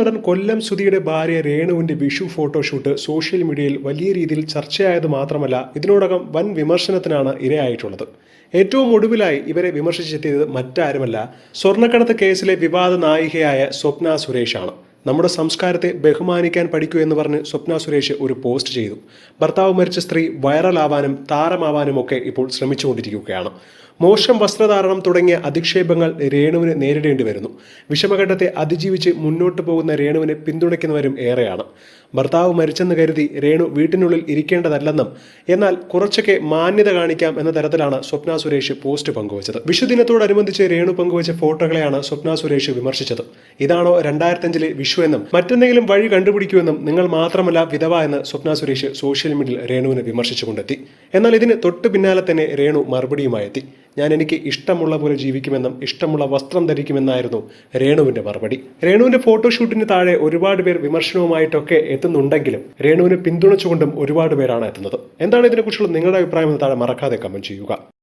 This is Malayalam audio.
നടൻ കൊല്ലം സുധിയുടെ ഭാര്യ രേണുവിന്റെ വിഷു ഫോട്ടോഷൂട്ട് സോഷ്യൽ മീഡിയയിൽ വലിയ രീതിയിൽ ചർച്ചയായത് മാത്രമല്ല ഇതിനോടകം വൻ വിമർശനത്തിനാണ് ഇരയായിട്ടുള്ളത്. ഏറ്റവും ഒടുവിലായി ഇവരെ വിമർശിച്ചെത്തിയത് മറ്റാരുമല്ല സ്വർണക്കടത്ത് കേസിലെ വിവാദ നായികയായ സ്വപ്ന സുരേഷാണ്. നമ്മുടെ സംസ്കാരത്തെ ബഹുമാനിക്കാൻ പഠിക്കൂ എന്ന് പറഞ്ഞ് സ്വപ്ന സുരേഷ് ഒരു പോസ്റ്റ് ചെയ്തു. ഭർത്താവ് മരിച്ച സ്ത്രീ വൈറലാവാനും താരമാവാനും ഒക്കെ ഇപ്പോൾ ശ്രമിച്ചുകൊണ്ടിരിക്കുകയാണ്. മോശം വസ്ത്രധാരണം തുടങ്ങിയ അധിക്ഷേപങ്ങൾ രേണുവിന് നേരിടേണ്ടി വരുന്നു. വിഷമഘട്ടത്തെ അതിജീവിച്ച് മുന്നോട്ട് പോകുന്ന രേണുവിനെ പിന്തുണയ്ക്കുന്നവരും ഏറെയാണ്. ഭർത്താവ് മരിച്ചെന്ന് കരുതി രേണു വീട്ടിനുള്ളിൽ ഇരിക്കേണ്ടതല്ലെന്നും എന്നാൽ കുറച്ചൊക്കെ മാന്യത കാണിക്കാം എന്ന തരത്തിലാണ് സ്വപ്ന സുരേഷ് പോസ്റ്റ് പങ്കുവച്ചത്. വിഷുദിനത്തോടനുബന്ധിച്ച് രേണു പങ്കുവച്ച ഫോട്ടോകളെയാണ് സ്വപ്ന സുരേഷ് വിമർശിച്ചത്. ഇതാണോ രണ്ടായിരത്തഞ്ചിലെ വിഷു എന്നും മറ്റെന്തെങ്കിലും വഴി കണ്ടുപിടിക്കുമെന്നും നിങ്ങൾ മാത്രമല്ല വിധവ എന്ന് സ്വപ്ന സുരേഷ് സോഷ്യൽ മീഡിയയിൽ രേണുവിനെ വിമർശിച്ചുകൊണ്ടെത്തി. എന്നാൽ ഇതിന് തൊട്ടു പിന്നാലെ തന്നെ രേണു മറുപടിയുമായെത്തി. ഞാൻ എനിക്ക് ഇഷ്ടമുള്ള പോലെ ജീവിക്കുമെന്നും ഇഷ്ടമുള്ള വസ്ത്രം ധരിക്കുമെന്നായിരുന്നു രേണുവിന്റെ മറുപടി. രേണുവിന്റെ ഫോട്ടോഷൂട്ടിന് താഴെ ഒരുപാട് പേർ വിമർശനവുമായിട്ടൊക്കെ എത്തുന്നുണ്ടെങ്കിലും രേണുവിനെ പിന്തുണച്ചുകൊണ്ടും ഒരുപാട് പേരാണ് എത്തുന്നത്. എന്താണ് ഇതിനെക്കുറിച്ചുള്ള നിങ്ങളുടെ അഭിപ്രായം താഴെ മറക്കാതെ കമന്റ് ചെയ്യുക.